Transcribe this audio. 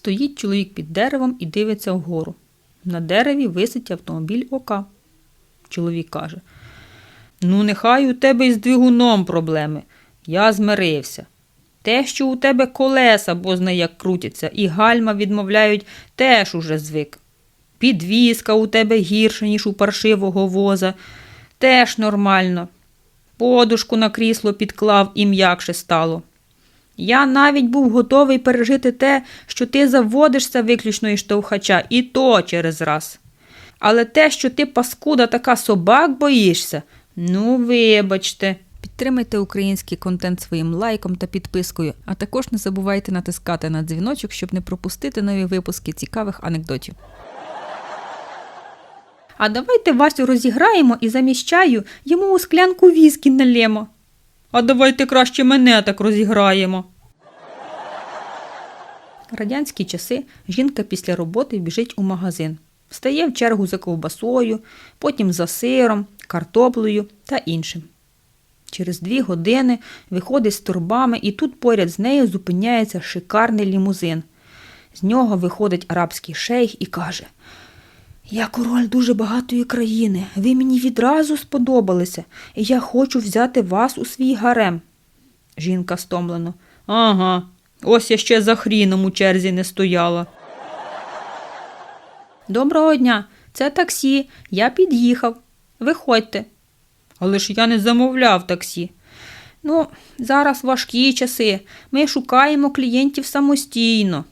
Стоїть чоловік під деревом і дивиться вгору. На дереві висить автомобіль ока. Чоловік каже: Ну, нехай у тебе із двигуном проблеми. Я змирився. Те, що у тебе колеса бозна як крутяться, і гальма відмовляють, теж уже звик. Підвізка у тебе гірша, ніж у паршивого воза, теж нормально. Подушку на крісло підклав і м'якше стало. Я навіть був готовий пережити те, що ти заводишся виключно із штовхача, і то через раз. Але те, що ти паскуда така собак боїшся, ну вибачте. Підтримайте український контент своїм лайком та підпискою, а також не забувайте натискати на дзвіночок, щоб не пропустити нові випуски цікавих анекдотів. А давайте Васю розіграємо і замість чаю йому у склянку віскі налємо. А давайте краще мене так розіграємо. Радянські часи жінка після роботи біжить у магазин. Стає в чергу за ковбасою, потім за сиром, картоплею та іншим. Через дві години виходить з торбами, і тут поряд з нею зупиняється шикарний лімузин. З нього виходить арабський шейх і каже: Я король дуже багатої країни. Ви мені відразу сподобалися, і я хочу взяти вас у свій гарем. Жінка стомлено. Ага, ось я ще за хріном у черзі не стояла. Доброго дня, це таксі. Я під'їхав. Виходьте. Але ж я не замовляв таксі. Ну, зараз важкі часи. Ми шукаємо клієнтів самостійно.